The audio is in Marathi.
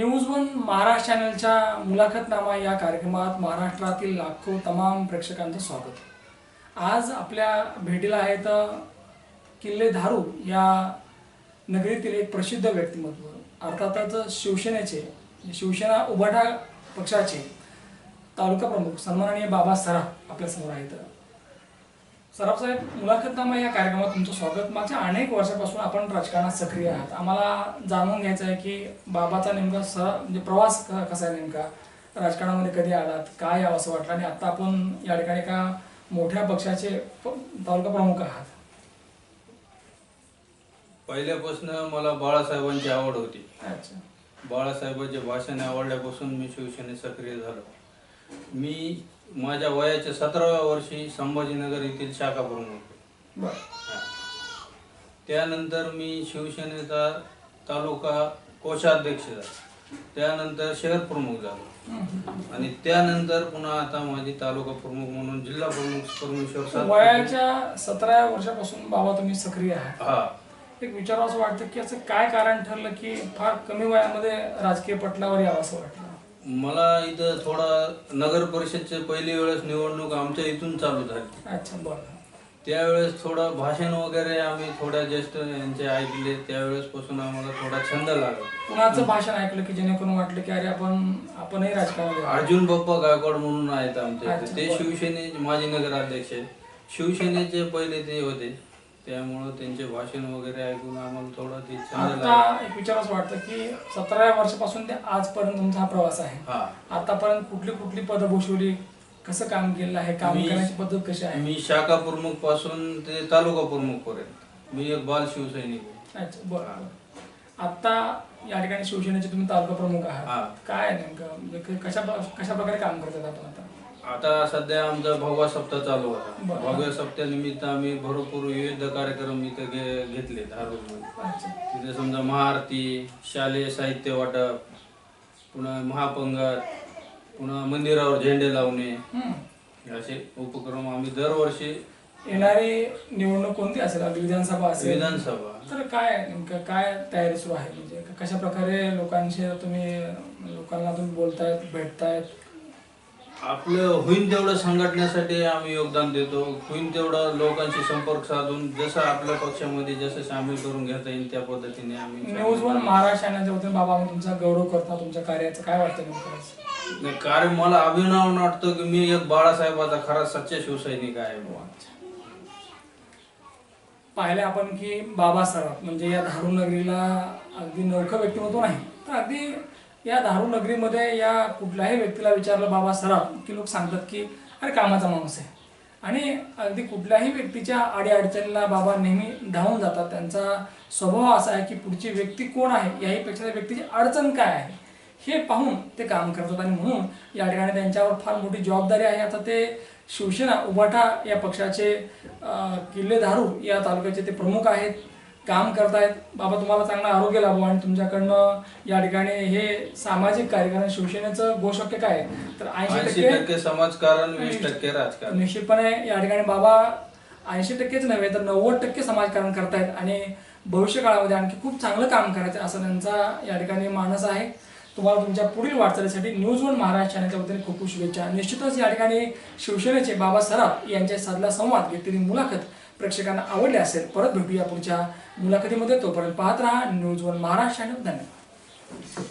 न्यूज वन महाराष्ट्र चॅनलच्या मुलाखतनामा या कार्यक्रमात महाराष्ट्रातील लाखो तमाम प्रेक्षकांचं स्वागत. आज आपल्या भेटीला आहेत किल्ले धारू या नगरीतील एक प्रसिद्ध व्यक्तिमत्व अर्थातच शिवसेनेचे शिवसेना उभाटा पक्षाचे तालुका प्रमुख सन्माननीय बाबा सराफ आपल्यासमोर आहेत. सराफ साहेब मुलाखतनामा या कार्यक्रमात तुमचं स्वागत. मागच्या अनेक वर्षापासून आपण राजकारणात सक्रिय आहात. आम्हाला जाणून घ्यायचं आहे की बाबाचा नेमका सर म्हणजे प्रवास क- कसा आहे नेमका? राजकारणामध्ये कधी आलात? काय यावं असं वाटलं? आणि आता आपण या ठिकाणी एका मोठ्या पक्षाचे तालुका प्रमुख आहात. पहिल्यापासून मला बाळासाहेबांची आवड होती. अच्छा. बाळासाहेबांचे भाषण आवडल्यापासून मी शिवसेनेत सक्रिय झालो. मी माझ्या वयाच्या सतराव्या वर्षी संभाजीनगर येथील शाखा प्रमुख होतो. त्यानंतर मी शिवसेनेचा तालुका कोषाध्यक्ष झालो त्यानंतर शहर प्रमुख झालो. आणि त्यानंतर पुन्हा आता माझी तालुका प्रमुख म्हणून जिल्हा प्रमुख परमेश्वर. वयाच्या सतरा वर्षापासून बाबा तुम्ही सक्रिय आहात हा एक विचारावं असं वाटतं की असं काय कारण ठरलं की फार कमी वयामध्ये राजकीय पटलावर यावं असं वाटलं मला इथं थोडा नगर परिषदचे पहिली वेळेस निवडणूक आमच्या इथून चालू झाली. अच्छा बरं. त्यावेळेस थोडं भाषण वगैरे आम्ही थोड्या ज्येष्ठ यांचे ऐकले त्यावेळेस पासून आम्हाला थोडा छंद लागला. कुणाचं भाषण ऐकलं की जेणेकरून वाटलं की अरे आपण आपणही राजकारणात. अर्जुन बाप्पा गायकवाड म्हणून आहेत आमच्या अच्छा, ते बरं. शिवसेने माजी नगराध्यक्ष आहेत. शिवसेनेचे पहिले ते होते. त्यामुळं त्यांचे भाषण वगैरे ऐकून आम्हाला थोडा ते लागला आता एक वाटतं की सतराव्या वर्षापासून ते आजपर्यंत तुमचा हा प्रवास आहे. हा. आतापर्यंत कुठली कुठली पदं भूषवली? कसं काम केलेलं आहे? काम मी- करण्याची पद्धत कशी आहे? मी शाखा प्रमुखपासून ते तालुका प्रमुख पर्यंत मी एक बाल शिवसैनिक आहे. अच्छा बरं बरं. आता या ठिकाणी शिवसेनेचे तुम्ही तालुका प्रमुख हा. आहात काय नेमकं? म्हणजे क- कशा कशा प्रकारे काम करतात आपण आता? आता सध्या आमचा भगवा सप्ताह चालू होता. बरं. भगव्या सप्ताहानिमित्त आम्ही भरपूर विविध कार्यक्रम इथं घे घेतले धारूरमध्ये अच्छा. तिथे समजा महाआरती शालेय साहित्य वाटप पुन्हा महापंगत पुन्हा मंदिरावर झेंडे लावणे हम्म. असे उपक्रम आम्ही दरवर्षी येणारी निवडणूक कोणती असेल? अगदी विधानसभा असेल. विधानसभा. तर काय नेमकं काय तयारी सुरू आहे? म्हणजे कशा प्रकारे लोकांशी तुम्ही लोकांना तुम्ही बोलतायत भेटतायत? आपलं होईन तेवढं संघटनेसाठी आम्ही योगदान देतो होईन तेवढं लोकांशी संपर्क साधून जसं आपल्या पक्षामध्ये जसं सामील करून घेता येईल त्या पद्धतीने आम्ही न्यूज वन महाराष्ट्र चॅनलच्या वतीने बाबा आम्ही तुमचा गौरव करता तुमच्या कार्याचं काय वाटतं नेमकं? नाही, कारण मला अभिमान वाटतो की मी एक बाळासाहेबाचा खरा सच्चा शिवसैनिक आहे बुवा. पाहिले आपण की बाबा सराफ म्हणजे या धारू नगरीला अगदी नौखं व्यक्तिमत्व नाही तर अगदी या धारू नगरीमध्ये या कुठल्याही व्यक्तीला विचारलं बाबा सराफ की लोक सांगतात की अरे कामाचा माणूस आहे. आणि अगदी कुठल्याही व्यक्तीच्या अडीअडचणीला बाबा नेहमी धावून जातात. त्यांचा स्वभाव असा आहे की पुढची व्यक्ती कोण आहे याहीपेक्षा त्या व्यक्तीची अडचण काय आहे हे पाहून ते काम करतात. आणि म्हणून या ठिकाणी त्यांच्यावर फार मोठी जबाबदारी आहे. आता ते शिवसेना उभाटा या पक्षाचे अं, किल्ले धारू या तालुक्याचे ते प्रमुख आहेत. काम करतायत. बाबा तुम्हाला चांगलं आरोग्य लाभो आणि तुमच्याकडनं या ठिकाणी हे सामाजिक कार्य कारण शिवसेनेचं गोशक्य काय? तर ऐंशी टक्के समाजकारण वीस टक्के राजकारण. निश्चितपणे या ठिकाणी बाबा ऐंशी टक्केच नव्हे तर नव्वद टक्के समाजकारण करतायत आणि भविष्य काळामध्ये आणखी खूप चांगलं काम करायचं असं त्यांचा या ठिकाणी मानस आहे. तुम्हाला तुमच्या पुढील वाटचालीसाठी न्यूज वन महाराष्ट्र चॅनलच्या वतीने खूप खूप शुभेच्छा. निश्चितच या ठिकाणी शिवसेनेचे बाबा सराफ यांच्या साधला संवाद घेतलेली मुलाखत प्रेक्षकांना आवडले असेल परत भेटूया पुढच्या मुलाखतीमध्ये. तोपर्यंत पाहत राहा. न्यूज वन महाराष्ट्र धन्यवाद.